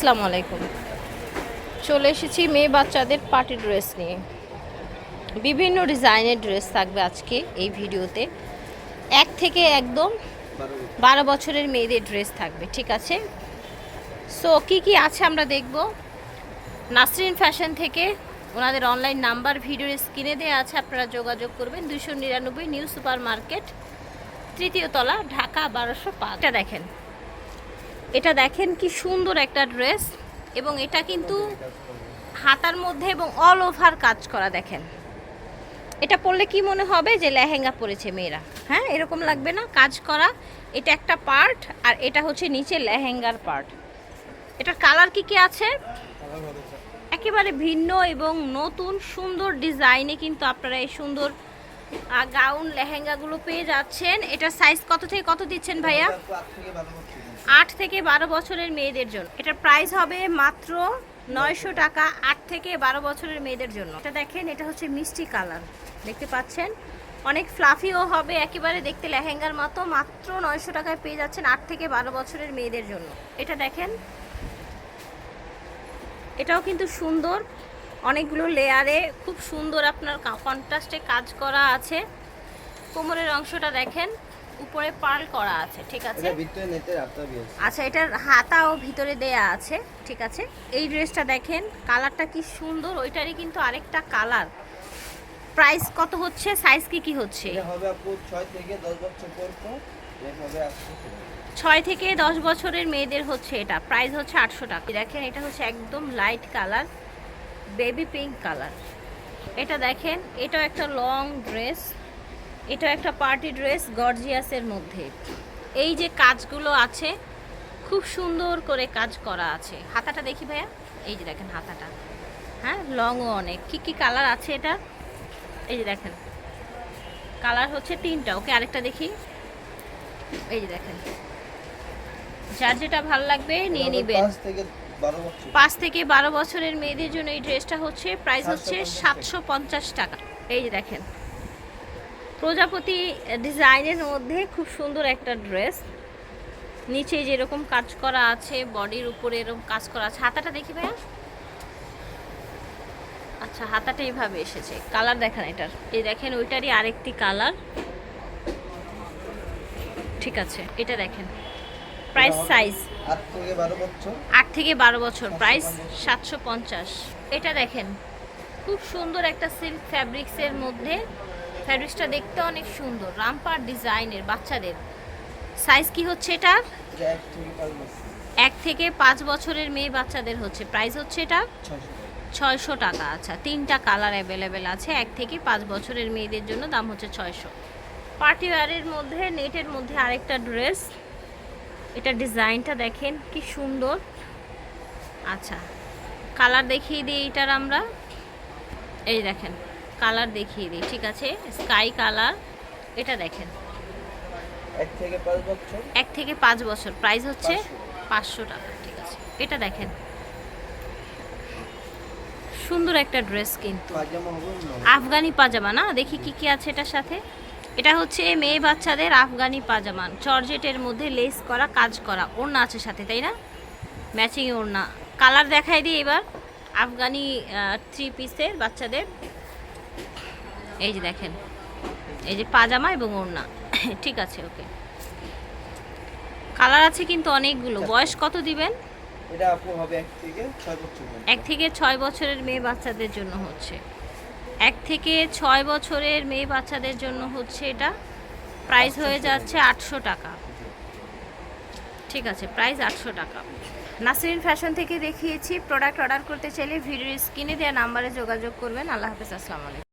আসসালামু আলাইকুম। চলে এসেছি মেয়ে বাচ্চাদের পার্টি ড্রেস নিয়ে। বিভিন্ন ডিজাইনের ড্রেস থাকবে আজকে এই ভিডিওতে। এক থেকে একদম বারো বছরের মেয়েদের ড্রেস থাকবে, ঠিক আছে? সো কি কি আছে আমরা দেখব। নাসরিন ফ্যাশন থেকে ওনাদের অনলাইন নাম্বার ভিডিওর স্ক্রিনে দেওয়া আছে, আপনারা যোগাযোগ করবেন। দুশো নিরানব্বই নিউ সুপার মার্কেট তৃতীয় তলা, ঢাকা বারোশো পাঁচ। এটা দেখেন এটা দেখেন কি সুন্দর একটা ড্রেস এবং এটা কিন্তু হাতার মধ্যে এবং অল ওভার কাজ করা দেখেন। এটা পরলে কি মনে হবে যে লেহেঙ্গা পরেছে মেয়েরা? হ্যাঁ এরকম লাগবে না? কাজ করা, এটা একটা পার্ট আর এটা হচ্ছে নিচে লেহেঙ্গার পার্ট এটার কালার কি কি আছে? একেবারে ভিন্ন এবং নতুন, সুন্দর ডিজাইনে কিন্তু আপনারা এই সুন্দর গাউন, লেহেঙ্গাগুলো পেয়ে যাচ্ছেন। এটা সাইজ কত থেকে কত দিচ্ছেন ভাইয়া? আট থেকে বারো বছরের মেয়েদের জন্য। এটার প্রাইস হবে মাত্র নয়শো টাকা, আট থেকে বারো বছরের মেয়েদের জন্য। এটা দেখেন, এটা হচ্ছে মিষ্টি কালার। দেখতে পাচ্ছেন? অনেক ফ্লাফিও হবে, একেবারে দেখতে লেহেঙ্গার মতো। মাত্র নয়শো টাকায় পেয়ে যাচ্ছেন আট থেকে বারো বছরের মেয়েদের জন্য। এটা দেখেন? এটাও কিন্তু সুন্দর। অনেকগুলো লেয়ারে খুব সুন্দর আপনার কন্ট্রাস্টে কাজ করা আছে। কোমরের অংশটা দেখেন উপরে পার্ল করা আছে ঠিক আছে? আচ্ছা এটার হাতাও ভিতরে দেয়া আছে ঠিক আছে? এই ড্রেসটা দেখেন কালারটা কি সুন্দর ওইটারই কিন্তু আরেকটা কালার। প্রাইস কত হচ্ছে সাইজ কি কি হচ্ছে? এটা হবে আপু ছয় থেকে দশ বছর পর্যন্ত হবে ছয় থেকে দশ বছরের মেয়েদের হচ্ছে এটা প্রাইস হচ্ছে আটশো টাকা। দেখেন এটা হচ্ছে একদম light colour baby pink colour. এটা দেখেন এটা একটা লং ড্রেস এটা একটা পার্টি ড্রেস গর্জিয়াসের মধ্যে। এই যে কাজগুলো আছে খুব সুন্দর করে কাজ করা আছে। হাতাটা দেখি ভাইয়া। এই যে দেখেন হাতাটা। হ্যাঁ লংও অনেক। কী কী কালার আছে এটা? এই যে দেখেন। কালার হচ্ছে তিনটা। ওকে আরেকটা দেখি। এই যে দেখেন। যার যেটা ভালো লাগবে নিয়ে নেবেন। পাঁচ থেকে বারো বছরের মেয়েদের জন্য এই ড্রেসটা হচ্ছে প্রাইস হচ্ছে সাতশো পঞ্চাশ টাকা। এই যে দেখেন প্রজাপতি ডিজাইনের মধ্যে খুব সুন্দর একটা ড্রেস। নিচে যেরকম কাজ করা আছে বডির উপরে এরকম কাজ করা আছে। হাতাটা দেখি ভাইয়া। আচ্ছা হাতাটা এইভাবে এসেছে। কালার দেখেন এটার। এই দেখেন ওইটারই আরেকটি কালার। ঠিক আছে এটা দেখেন। প্রাইস সাইজ আট থেকে বারো বছর। প্রাইস সাতশো পঞ্চাশ। এটা দেখেন খুব সুন্দর একটা সিল্ক ফ্যাব্রিক্সের মধ্যে। ফ্যাব্রিক্সটা দেখতে অনেক সুন্দর রামপার ডিজাইনের বাচ্চাদের। সাইজ কি হচ্ছে এটা? এক থেকে পাঁচ বছরের মেয়ে বাচ্চাদের হচ্ছে। প্রাইস হচ্ছে এটা? ছয়শো টাকা। আচ্ছা তিনটা কালার অ্যাভেলেবেল আছে। এক থেকে পাঁচ বছরের মেয়েদের জন্য দাম হচ্ছে ছয়শো। পার্টি ওয়ারের মধ্যে নেটের মধ্যে আরেকটা ড্রেস এটা ডিজাইনটা দেখেন কি সুন্দর। আচ্ছা কালার দেখিয়ে দিই এটার আমরা। এই দেখেন কালার দেখিয়ে দিই ঠিক আছে? স্কাই কালার এটা দেখেন। এক থেকে পাঁচ বছর? প্রাইস হচ্ছে পাঁচশো। টাকা ঠিক আছে? এটা দেখেন। সুন্দর একটা ড্রেস কিন্তু। আফগানি পাজামা না? দেখি কি কি আছে এটার সাথে। এটা হচ্ছে মেয়ে বাচ্চাদের আফগানি পাজামান চর্জেটের মধ্যে লেস করা কাজ করা। ওড়না আছে সাথে তাই না? ম্যাচিং ওড়না। কালার দেখাই দিই এবার। আফগানি থ্রি পিসের বাচ্চাদের। এই যে দেখেন। এই যে পাজামা এবং ওড়না। ঠিক আছে ওকে কালার আছে কিন্তু অনেকগুলো। বয়স কত দিবেন? এটা আপু হবে থেকে ছয় বছর পর্যন্ত। এক থেকে ছয় বছরের মেয়ে বাচ্চাদের জন্য হচ্ছে। এক থেকে ছয় বছরের মেয়ে বাচ্চাদের জন্য হচ্ছে এটা। প্রাইস হয়ে যাচ্ছে আটশো টাকা। ঠিক আছে প্রাইস আটশো টাকা। নাসরিন ফ্যাশন থেকে দেখিয়েছি প্রোডাক্ট অর্ডার করতে চাইলে ভিডিও স্ক্রিনে দেওয়া নাম্বারে যোগাযোগ করবেন। আল্লাহ হাফিজ আসসালামু আলাইকুম।